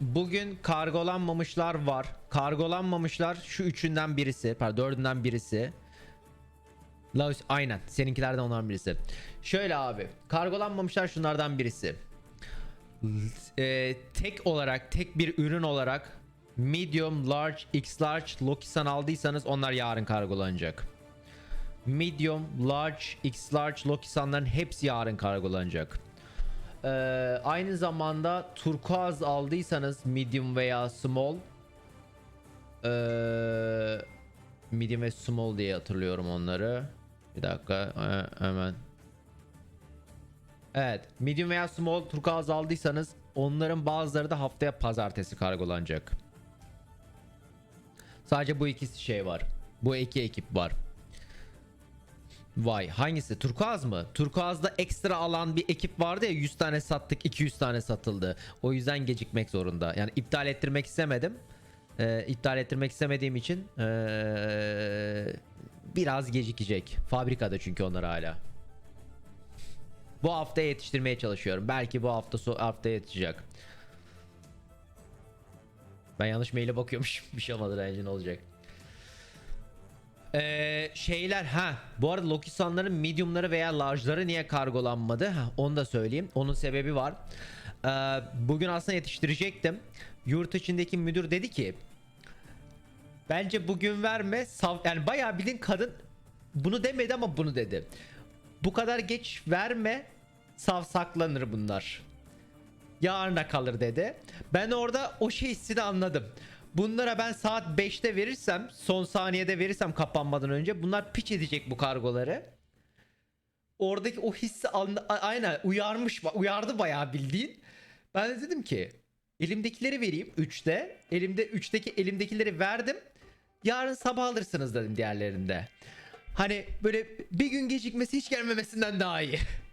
Bugün kargolanmamışlar var. Kargolanmamışlar şu üçünden birisi. Pardon dördünden birisi. Laos aynen seninkilerden ondan birisi. Şöyle abi kargolanmamışlar şunlardan birisi. Ee, tek olarak tek bir ürün olarak medium, large, x large, Lokisan aldıysanız onlar yarın kargolanacak. Medium, large, x large, Lokisanların hepsi yarın kargolanacak. Ee, aynı zamanda turkuaz aldıysanız medium veya small ee, medium ve small diye hatırlıyorum onları. Bir dakika ee, hemen. Evet medium veya small turkuaz aldıysanız onların bazıları da haftaya pazartesi kargolanacak. Sadece bu ikisi şey var. Bu iki ekip var. Vay hangisi? Turkuaz mı? Turkuaz'da ekstra alan bir ekip vardı ya 100 tane sattık 200 tane satıldı. O yüzden gecikmek zorunda. Yani iptal ettirmek istemedim. Ee, iptal ettirmek istemediğim için ee, biraz gecikecek. Fabrikada çünkü onlar hala. Bu hafta yetiştirmeye çalışıyorum. Belki bu hafta so hafta yetişecek. Ben yanlış maile bakıyormuş. Bir şey olmadı bence ne olacak. Ee, şeyler ha bu arada Lokisanların mediumları veya large'ları niye kargolanmadı? Ha, onu da söyleyeyim. Onun sebebi var. Ee, bugün aslında yetiştirecektim. Yurt içindeki müdür dedi ki bence bugün verme sav yani bayağı bilin kadın bunu demedi ama bunu dedi. Bu kadar geç verme sav saklanır bunlar. Yarına kalır dedi. Ben orada o şey hissini anladım. Bunlara ben saat 5'te verirsem, son saniyede verirsem kapanmadan önce bunlar piç edecek bu kargoları. Oradaki o hissi aynen uyarmış, uyardı bayağı bildiğin. Ben de dedim ki elimdekileri vereyim 3'te. Elimde 3'teki elimdekileri verdim. Yarın sabah alırsınız dedim diğerlerinde. Hani böyle bir gün gecikmesi hiç gelmemesinden daha iyi.